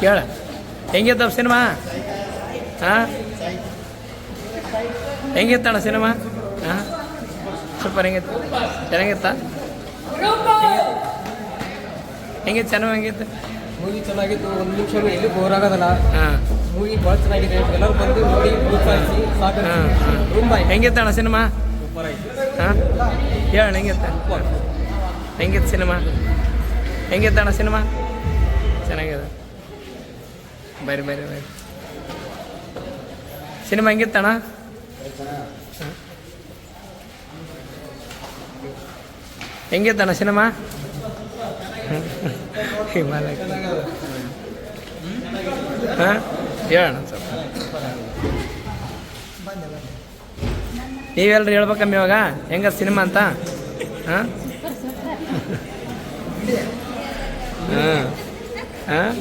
ಕೇಳ. ಹೆಂಗಿತ್ತವ ಸಿನಿಮಾ? ಹಾಂ ಹೆಂಗಿತ್ತಣ್ಣ ಸಿನಿಮಾ? ಹಾಂ ಸೂಪರ್ ಹೆಂಗಿತ್ತು? ಚೆನ್ನಾಗಿತ್ತ? ಹೆಂಗಿತ್ತು ಚೆನ್ನಾಗಿ ಹೆಂಗಿತ್ತು? ಮೂವಿ ಚೆನ್ನಾಗಿತ್ತು ಒಂದು ನಿಮಿಷ ಎಲ್ಲಿ ಬೋರ್ ಆಗೋದಲ್ಲ. ಹಾಂ. ಮೂವಿ ಭಾಳ ಚೆನ್ನಾಗಿದೆ ಎಲ್ಲರೂ ಬಂದು ನೋಡಿ ರೂಪಾಯಿ ಹೆಂಗಿತ್ತಣ್ಣ ಸಿನಿಮಾ? ಸೂಪರ್ ಆಯ್ತು. ಹಾಂ ಹೇಳ ಹೆಂಗಿತ್ತ? ಹೆಂಗಿತ್ತು ಸಿನಿಮಾ? ಹೆಂಗಿತ್ತಣ್ಣ ಸಿನಿಮಾ? ಚೆನ್ನಾಗಿದೆ. ಬರ್ರಿ ಬರ್ರಿ ಬರ್ರಿ ಸಿನಿಮಾ ಹೆಂಗಿತ್ತಣ್ಣ. ಹೆಂಗಿತ್ತಣ್ಣ ಸಿನಿಮಾ? ಹಿಮಾಲಯ ಹಾಂ? ಹೇಳಣ್ಣ ಸ್ವಲ್ಪ. ನೀವೆಲ್ಲರೂ ಹೇಳ್ಬೇಕಮ್ಮ ಇವಾಗ? ಹೆಂಗ ಸಿನಿಮಾ ಅಂತ? ಹಾಂ? ಹಾಂ? ಹಾಂ?